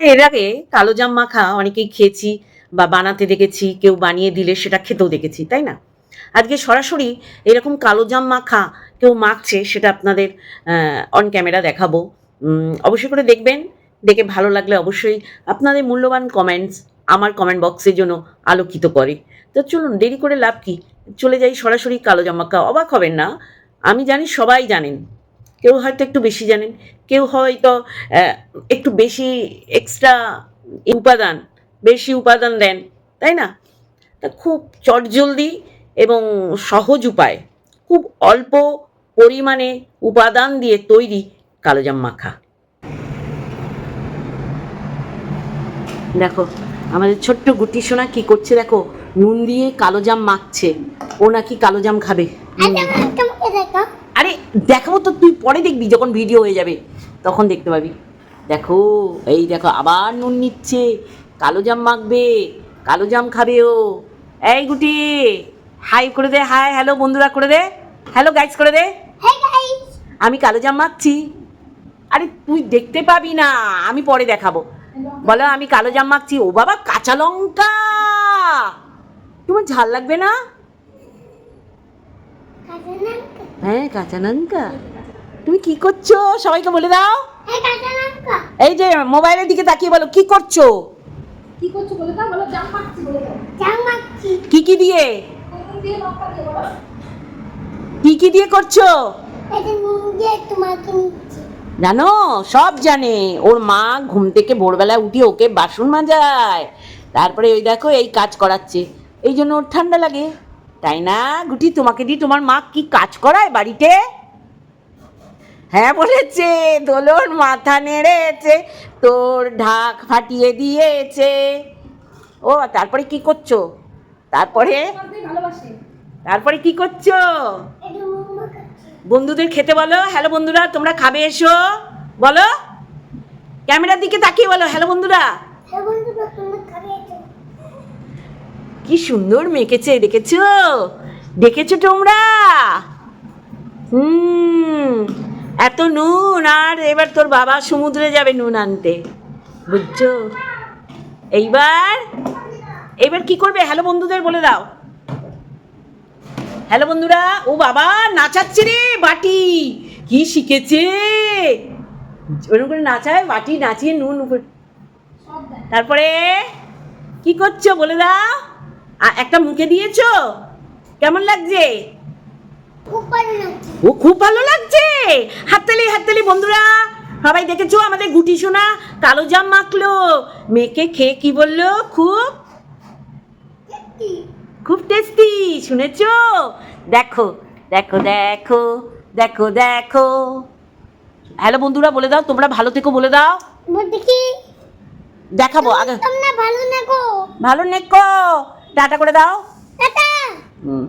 এর আগে কালো জাম মাখা অনেকেই খেয়েছি বা বানাতে দেখেছি, কেউ বানিয়ে দিলে সেটা খেতেও দেখেছি, তাই না? আজকে সরাসরি এরকম কালো জাম মাখা কেউ মাখছে সেটা আপনাদের অন ক্যামেরা দেখাবো। অবশ্যই করে দেখবেন, দেখে ভালো লাগলে অবশ্যই আপনাদের মূল্যবান কমেন্টস আমার কমেন্ট বক্সের জন্য আলোকিত করে। তো চলুন, দেরি করে লাভ কি? চলে যাই সরাসরি কালো জাম মাখা, অবাক হবেন না। আমি জানি সবাই জানেন। কেউ হয়তো একটু বেশি জানেন, কেউ হয়তো একটু বেশি এক্সট্রা উপাদান, বেশি উপাদান দেন, তাই না? তা খুব চটজলদি এবং সহজ উপায়। খুব অল্প পরিমাণে উপাদান দিয়ে তৈরি কালোজাম মাখা। দেখো, আমাদের ছোট্ট গুটি সোনা কি করছে দেখো? নুন দিয়ে কালোজাম মাখছে। ও নাকি কালোজাম খাবে। আরে দেখাবো তো তুই পরে দেখবি যখন ভিডিও হয়ে যাবে। তখন দেখতে পাবি। দেখো এই দেখো আবার নুন নিচ্ছে। কালো জাম মাখবে কালো জাম খাবে ও। এই গুটি হাই করে দে হাই হ্যালো বন্ধুরা করে দে। হ্যালো গাইজ করে দে। আমি কালো জাম মাখছি। আরে তুই দেখতে পাবি না আমি পরে দেখাবো। বলো আমি কালো জাম মাখছি। ও বাবা কাঁচা লঙ্কা! তোমার ঝাল লাগবে না? হ্যাঁ কাঁচা লঙ্কা তুমি কি করছ? সবাইকে বলে দাও। এই যে মোবাইলের দিকে তাকিয়ে বলো কি করছ? কি করছ বলে দাও বলো জাম মাখছি বলে দাও। জাম মাখছি কি কি দিয়ে? কি কি দিয়ে করছ? জানো সব জানে। ওর মা ঘুম থেকে ভোরবেলা উঠে ওকে বাসন মাজায়। তারপরে ওই দেখো এই কাজ করাচ্ছে। এই জন্য ওর ঠান্ডা লাগে। তাই না, গুটি? তোমাকে দিয়ে তোমার মা কি কাজ করায় বাড়িতে? হ্যাঁ বলেছে, দোলন মাথা নেড়েছে, তোর ঢাক ফাটিয়ে দিয়েছে। ও, তারপরে কি করছ? তারপরে? তারপরে কি করছ? বন্ধুদের খেতে বলো। হ্যালো বন্ধুরা, তোমরা খাবে এসো। বলো। ক্যামেরার দিকে তাকিয়ে বলো। হ্যালো হ্যাঁ বন্ধুরা তোমরা খাবে এটা কি সুন্দর মেখেছে, দেখেছ? দেখেছ তোমরা? হুম, এত নুন, আর এবার তোর বাবা সমুদ্রে যাবে নুন আনতে, বুঝছ? এইবার এইবার কি করবে? হ্যালো বন্ধুদের বলে দাও। হ্যালো বন্ধুরা, ও বাবা নাচাচ্ছে রে বাটি, কি শিখেছে? ওরকম করে নাচায়, বাটি নাচিয়ে নুন তারপরে কি করছ বলে দাও। আ, একটা মুখে দিয়েছ? কেমন লাগছে? খুব ভালো লাগছে। ও খুব ভালো লাগছে? হাততালি হাততালি বন্ধুরা। সবাই দেখেছ আমাদের গুটি সোনা? কালো জাম মাখলো। মেয়েকে খেয়ে কি বলল? খুব খুব টেস্টি শুনেছো? দেখো দেখো দেখো দেখো দেখো। হ্যালো বন্ধুরা বলে দাও তোমরা ভালো থেকো বলে দাও। দেখাবো আগে। ভালো নাকো। ভালো নেকো। টাটা করে দাও। টাটা। হুম।